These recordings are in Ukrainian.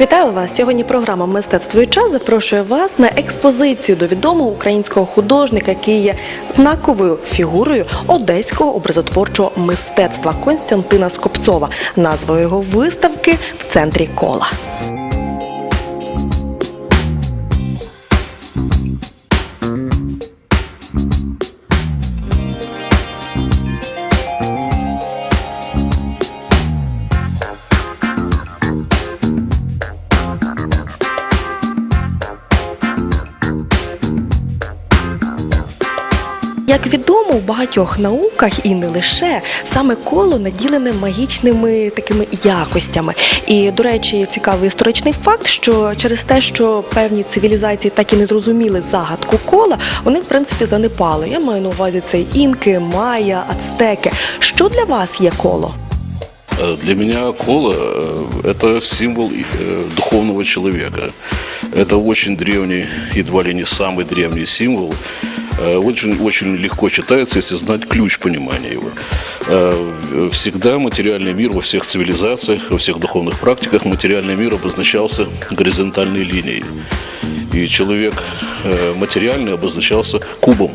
Вітаю вас! Сьогодні програма Мистецтво і час запрошує вас на експозицію до відомого українського художника, який є знаковою фігурою одеського образотворчого мистецтва Константина Скопцова. Назва його виставки в центрі кола. Як відомо у багатьох науках і не лише саме коло наділене магічними такими якостями. І до речі, цікавий історичний факт, що через те, що певні цивілізації так і не зрозуміли загадку кола, вони в принципі занепали. Я маю на увазі це інки, майя, ацтеки. Що для вас є коло? Э, Для меня кола э, – это символ э, духовного человека. Это очень древний, едва ли не самый древний символ. Э, Очень, очень легко читается, если знать ключ понимания его. Э, Всегда материальный мир во всех цивилизациях, во всех духовных практиках материальный мир обозначался горизонтальной линией. И человек э, материальный обозначался кубом,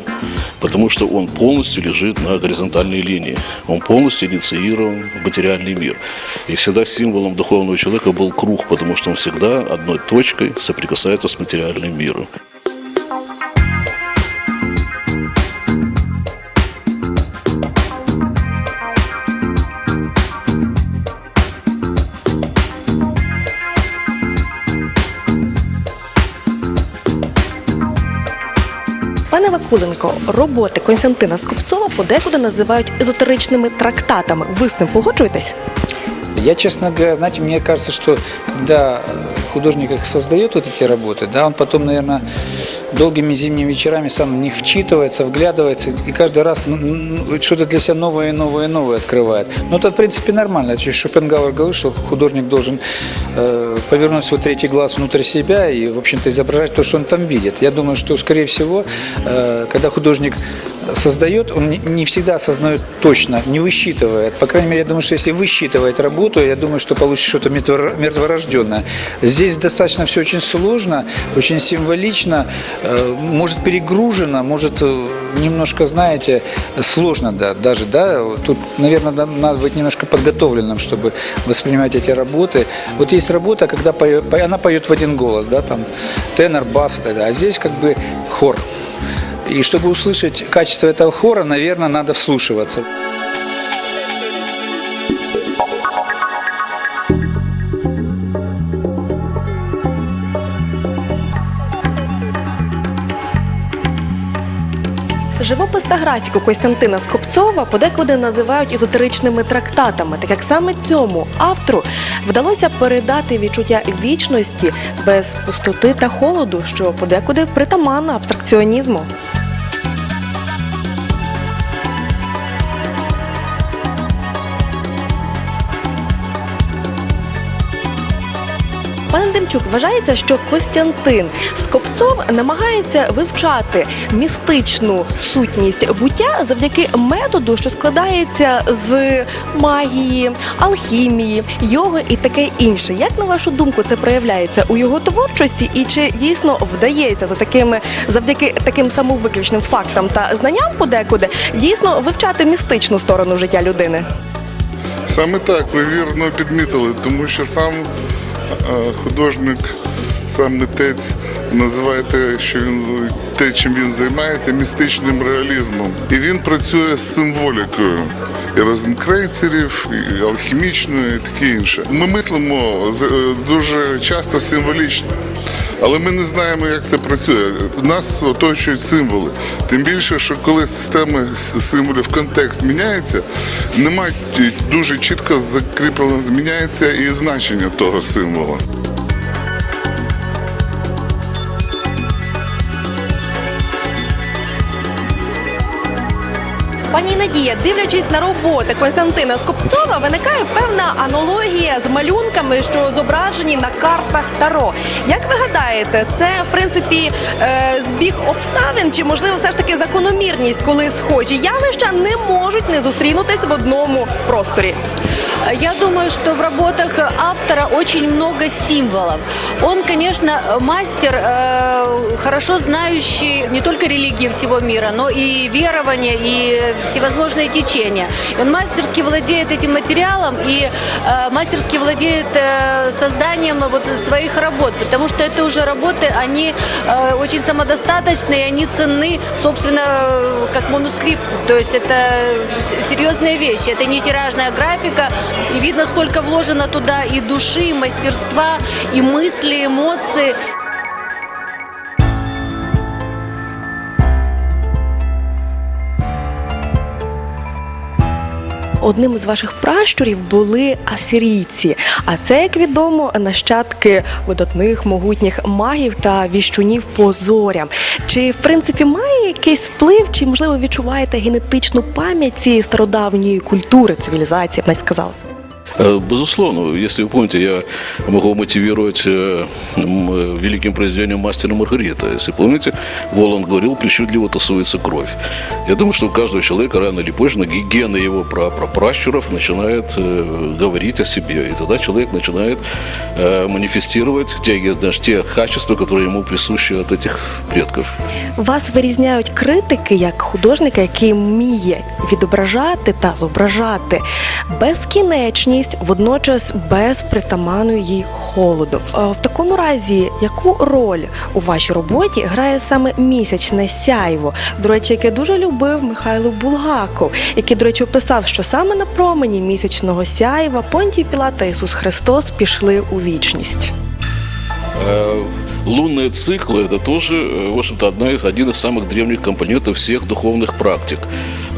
потому что он полностью лежит на горизонтальной линии. Он полностью инициирован в материальный мир. И всегда символом духовного человека был круг, потому что он всегда одной точкой соприкасается с материальным миром. Пане Вакуленко, роботи Константина Скопцова подекуди називають езотеричними трактатами. Ви з цим погоджуєтесь? Я, честно говоря, знаете, мне кажется, что когда художник их создает вот эти работы, да, он потом, наверное, долгими зимними вечерами сам в них вчитывается, вглядывается и каждый раз ну, ну, что-то для себя новое и новое и новое открывает. Но это, в принципе, нормально. То Шопенгауэр говорил, что художник должен э, повернуть свой третий глаз внутрь себя и, в общем-то, изображать то, что он там видит. Я думаю, что, скорее всего, э, когда художник создает, он не- всегда осознает точно, не высчитывает. По крайней мере, я думаю, что если высчитывает работу, я думаю, что получится что-то мертвор- мертворожденное. Здесь достаточно все очень сложно, очень символично, может перегружено, может э, немножко, знаете, сложно да, даже, да, тут, наверное, да- надо быть немножко подготовленным, чтобы воспринимать эти работы. Вот есть работа, когда поё- по- она поет в один голос, да, там тенор, бас и так далее, а здесь как бы хор. И чтобы услышать качество этого хора, наверное, надо вслушиваться. Живопис та графіку Костянтина Скопцова подекуди називають езотеричними трактатами, так як саме цьому автору вдалося передати відчуття вічності без пустоти та холоду, що подекуди притаманна абстракціонізму. Демчук, вважається, що Костянтин Скопцов намагається вивчати містичну сутність буття завдяки методу, що складається з магії, алхімії, йоги і таке інше. Як на вашу думку це проявляється у його творчості, і чи дійсно вдається за такими завдяки таким самовиключним фактам та знанням подекуди дійсно вивчати містичну сторону життя людини? Саме так, ви вірно підмітили, тому що сам художник, сам митець називає те, що він те, чим він займається, містичним реалізмом. І він працює з символікою. І розенкрейцерів, і алхімічною, і таке інше. Ми мислимо е, дуже часто символічно. Але ми не знаємо, як це працює. Нас оточують символи. Тим більше, що коли системи символів контекст міняється, немає дуже чітко закріплено, міняється і значення того символа. Пані Надія, дивлячись на роботи Константина Скопцова, виникає певна аналогія з малюнками, що зображені на картах Таро. Як ви гадаєте, це в принципі е, збіг обставин, чи можливо все ж таки закономірність, коли схожі явища не можуть не зустрінутись в одному просторі? Я думаю, что в работах автора очень много символов. Он, конечно, мастер, э, хорошо знающий не только религии всего мира, но и верования, и всевозможные течения. Он мастерски владеет этим материалом и э, мастерски владеет э, созданием вот своих работ, потому что это уже работы, они очень самодостаточные, они ценны, собственно, как манускрипт. То есть это серьезные вещи. Это не тиражная графика, и видно, сколько вложено туда и души, и мастерства, и мысли, эмоции. Одним з ваших пращурів були асирійці, а це, як відомо, нащадки видатних могутніх магів та віщунів по зорям. Чи в принципі має якийсь вплив, чи можливо відчуваєте генетичну пам'ять цієї стародавньої культури, цивілізації, навіть сказала? Э, Безусловно, если вы помните, я могу мотивировать э, м, э, великим произведением мастера Маргарита. Если помните, Воланд говорил, причудливо тусуется кровь. Я думаю, что у каждого человека рано или поздно гены его прапращуров начинают э, говорить о себе. И тогда человек начинает э, манифестировать те, ге- даже те качества, которые ему присущи от этих предков. Вас вирізняють критики як художника, який вміє відображати та зображати безкінечність, водночас без притаманної їй холоду. Е, В такому разі, яку роль у вашій роботі грає саме місячне сяйво? До речі, яке дуже любив Михайло Булгаков, який, до речі, описав, що саме на промені місячного сяйва Понтій Пілат та Ісус Христос пішли у вічність. Э, Лунные циклы – это тоже, э, в общем-то, одна из, один из самых древних компонентов всех духовных практик.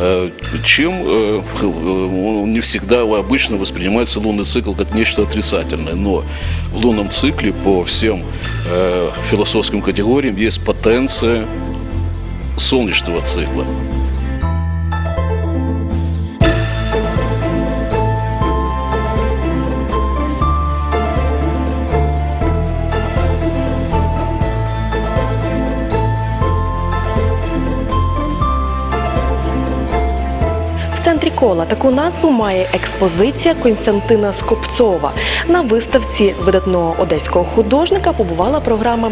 Э, Чем э, х- э, он не всегда обычно воспринимается лунный цикл как нечто отрицательное, но в лунном цикле по всем э, философским категориям есть потенция солнечного цикла. Центрі кола таку назву має експозиція Константина Скопцова. На виставці видатного одеського художника побувала програма